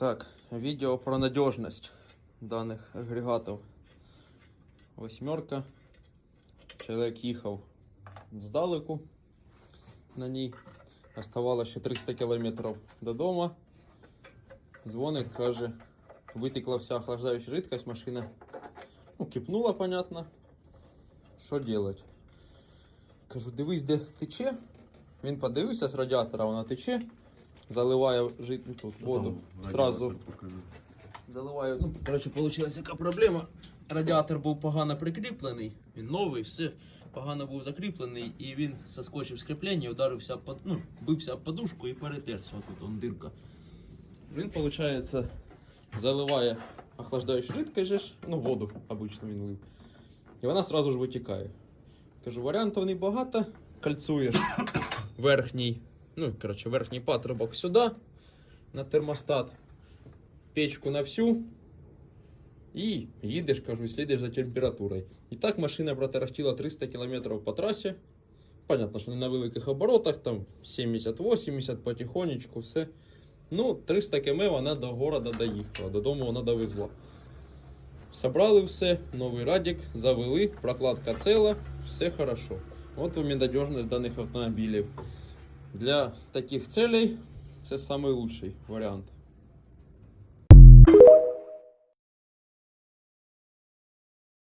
Так, видео про надежность данных агрегатов. Восьмерка. Чоловік їхав здалеку на ній. Оставалося ще 300 кілометрів додому. Дзвоник каже, витекла вся охлаждаюча жидкость, машина ну, кипнула, понятно. Що делать? Кажу, дивись, де тече. Він подивився з радіатора, вона тече, заливає жид... ну, тут воду. Сразу заливаю. Ну, коротше, вийшла яка проблема. Радіатор був погано прикріплений, він новий, все погано був закріплений, і він соскочив з кріплення, ударився под, ну, бився об подушку і перетерся. Отут он дирка. Він, виходить, заливає охлаждаючу жидкость, ну, воду обично він лив. І вона сразу ж витікає. Кажу, варіантів небагато. Кальцуєш верхній, ну, коротше, верхній патрубок сюди, на термостат, печку на всю. І їдеш, кажу, слідиш за температурою. І так машина протарахтіла 300 км по трасі. Понятно, що не на великих оборотах, там 70-80 потихонечку, все. Ну, 300 км вона до города доїхала, додому вона довезла. Собрали все, новий радік, завели, прокладка ціла, все хорошо. От вам надіжність даних автомобілів. Для таких целей це лучший варіант.